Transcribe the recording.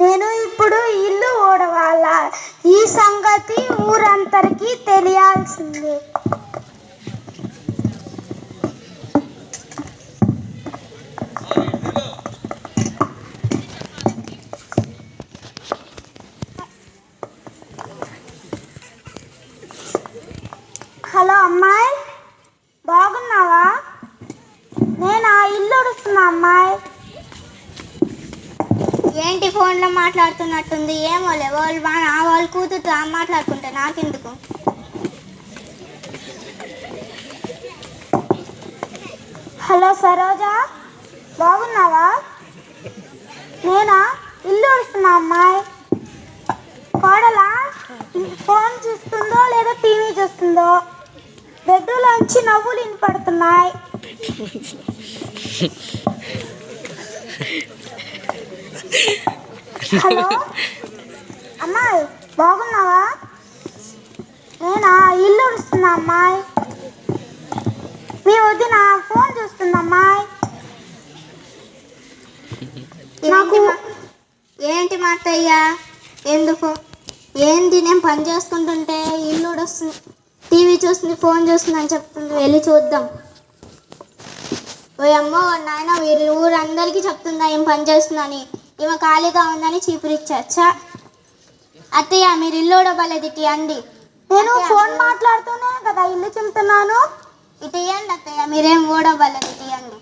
నేను ఇప్పుడు ఇల్లు ఓడవాల? ఈ సంగతి ఊరంతరికి తెలియాల్సిందే. హలో అమ్మాయి బాగున్నావా? నేను ఆ ఇల్లు ఉడుస్తున్నా అమ్మాయి. ఏంటి ఫోన్లో మాట్లాడుతున్నట్టుంది? ఏమోలే వాళ్ళు మా నా వాళ్ళు కూతురుతో ఆ మాట్లాడుకుంటే నాకెందుకు? హలో సరోజా బాగున్నావా? నేనా? ఇల్లు ఉడుస్తున్నా అమ్మాయి. కోడలా? ఫోన్ చూస్తుందో లేదా టీవీ చూస్తుందో? బెడ్రూమ్లోంచి నవ్వులు వినపడుతున్నాయి. హలో? అమ్మాయి బాగున్నావా? నేనా? ఇల్లు ఉడుస్తున్నా అమ్మాయి. మీ వదిన ఫోన్ చూస్తుంది అమ్మాయి. ఏంటి ఏంటి మా అత్తయ్య ఎందుకు? ఏంది? నేను పని చేసుకుంటుంటే ఇల్లు వస్తుంది టీవీ చూస్తుంది ఫోన్ చూస్తుంది అని చెప్తుంది. వెళ్ళి చూద్దాం. ఓ అమ్మో నాయన వీరి ఊరందరికీ చెప్తుందా ఏం పని చేస్తుందని? ఈమె ఖాళీగా ఉందని చీపురిచ్చా. అత్తయ్య మీరు ఇల్లు ఊడబలేదు ఇటు అండి. నేను ఫోన్ మాట్లాడుతూనే కదా ఇల్లు చెప్తున్నాను. ఇటు ఇవ్వండి అత్తయ్య. మీరేం ఊడబలేదు ఇటు ఇవ్వండి